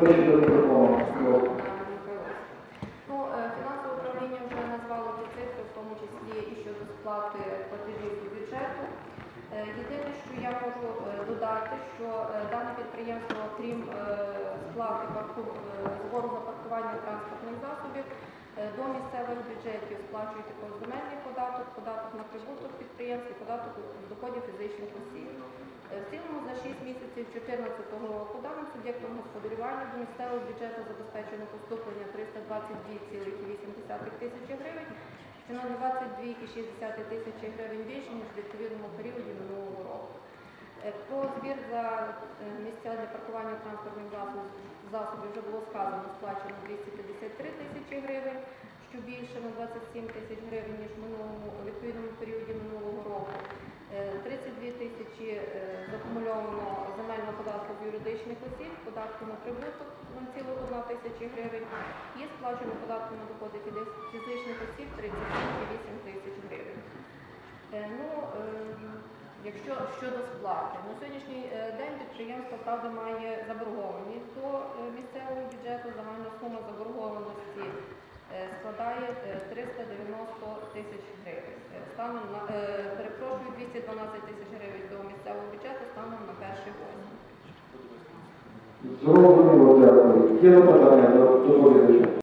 Перший заступник. Ну, е, фінансове управління вже назвало ці цифри, в тому числі і щодо сплати платежів до бюджету. Е, Єдине, що я можу е, додати, що дане підприємство, крім сплати збору за паркування транспортних засобів, до місцевих бюджетів сплачують земельний податок, податок на прибуток податок доходів фізичних осіб. Е, В цілому за 6 місяців 2014 року даним суб'єктом господарювання до місцевого бюджету забезпечено поступлення 322,8 тисячі гривень, що на 22,6 тисячі гривень більше, ніж в відповідному періоді минулого року. Е, Про збір за е, місця для паркування транспортних засобів вже було сказано, сплачено 253 тисячі гривень, що більше на 27 тисяч гривень, ніж в минулому у відповідному періоді минулого року. Е, 32 тисячі е, закумульовано земельного податку з юридичних осіб, податку на прибуток 0,1 тисячі гривень і сплачено податку на доходи фізичних осіб 37,8 тисяч гривень. Е, Ну, е, якщо щодо сплати, на сьогоднішній е, день підприємство правда має заборгованість до місцевого бюджету. Загальна сума заборгованості складає е, 390 тисяч гривень. Станом на перепрошую 上部にご着陸、機の方にはどこでしょう？か。